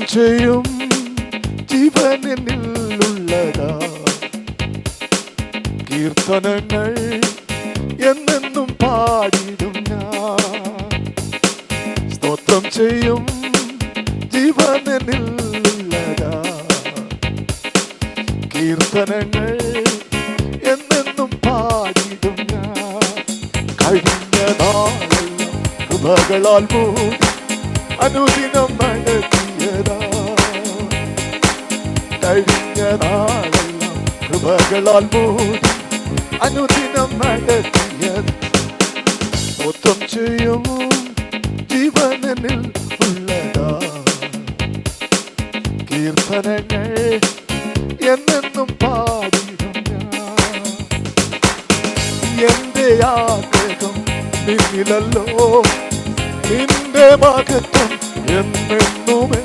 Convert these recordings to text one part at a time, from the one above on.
ചെയ്യും ജീവനെന്നുള്ളതാ കീർത്തനങ്ങൾ എന്നെന്നും പാടിടും ഞാൻ. സ്തോത്രം ചെയ്യും ജീവനിലുള്ളതാ. കീർത്തനങ്ങൾ എന്നെന്നും പാടിടും ഞാൻ. കഴിഞ്ഞ നാളെല്ലാം കൃപകളാൽ മൂടി അനുദിനം കഴിഞ്ഞ നാളെല്ലാം കൃപകളാൽ മൂടി അനുദിനം നടത്തിയത്. മൊത്തം ചെയ്യും ജീവനിൽ ഉള്ളതാ. കീർത്തനങ്ങൾ എന്നെന്നും ഞാൻ. എന്റെ ആഗ്രഹം നിന്നിലല്ലോ. നിന്റെ മകത്വം എന്നെന്നുമേ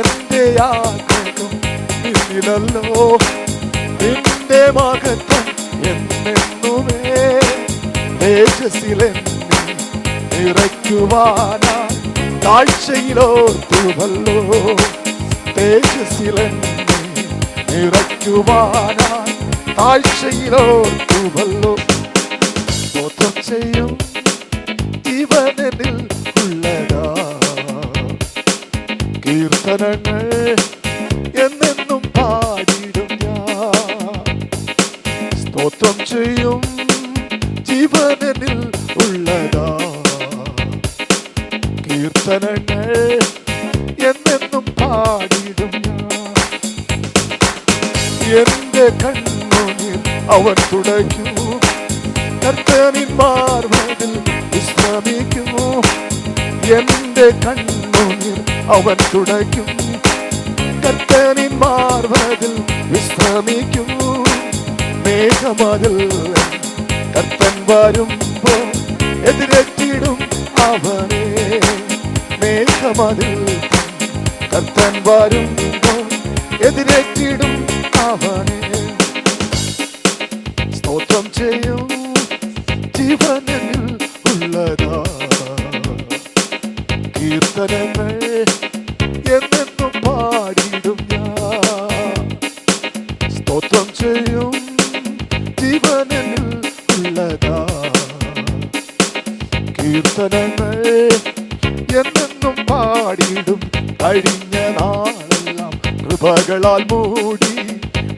എന്റെ ആഗ്രഹം നിന്നിലല്ലോ നിന്റെ മകത്വം എന്നെന്നുമേ തേജസിലെ നിറയ്ക്കുവാനാ താഴ്ചയിലോർത്തുവല്ലോ തേജസിലെ നിറയ്ക്കുവാനാ താഴ്ചയിലോർത്തുവല്ലോ സ്തോത്രം ചെയ്യും ജീവനിൽ ഉള്ളതാ. കീർത്തനങ്ങൾ സ്തോത്രം ചെയ്യും ജീവനിൽ ഉള്ളതാ. കീർത്തനങ്ങൾ എന്നെന്നും പാടിടും എന്റെ കണ്ണുനിൽ അവൻ തുടയ്ക്കുന്നു കർത്തനിൻ മാർവതിൽ വിശ്രമിക്കുമോ എന്റെ കണ്ണുനിൽ അവൻ തുടയ്ക്കും. കർത്തനിൻ മാർവതിൽ വിശ്രമിക്കുമോ മേഘമതിൽ കർത്തൻ വരുമ്പോ എതിരെത്തിടും അവനെ. മേഘമതിൽ കർത്തൻ വരുമ്പോ എതിരെത്തിടും അവനെ. സ്തോത്രം ചെയ്യും ജീവനിൽ ഉള്ളതാ. കീർത്തനങ്ങൾ കഴിഞ്ഞ കൃപകളാൽ മൂടി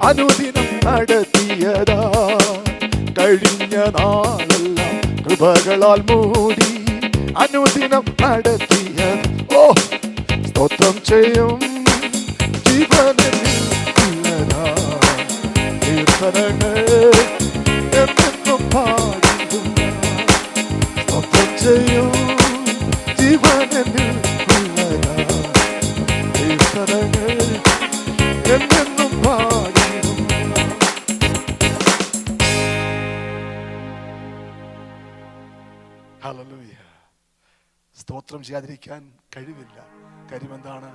അനുദിനം നടത്തിയതാ. കഴിഞ്ഞ നാളെല്ലാം കൃപകളാൽ മൂടി അനുദിനം നടത്തിയ. ഓ സ്തോത്രം ചെയ്യും. ജീവനിൽ കീർത്തനങ്ങൾ എന്നെന്നും പാടിടും ഞാൻ. സ്തോത്രം ചെയ്യും. ജീവനിൽ സ്തോത്രം ചെയ്യാതിരിക്കാൻ കഴിവില്ല. കാര്യം എന്താണ്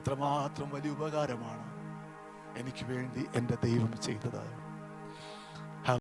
ഇത്രമാത്രം വലിയ ഉപകാരമാണ്. എനിക്ക് വേണ്ടി എന്റെ ദൈവം ചെയ്തത്.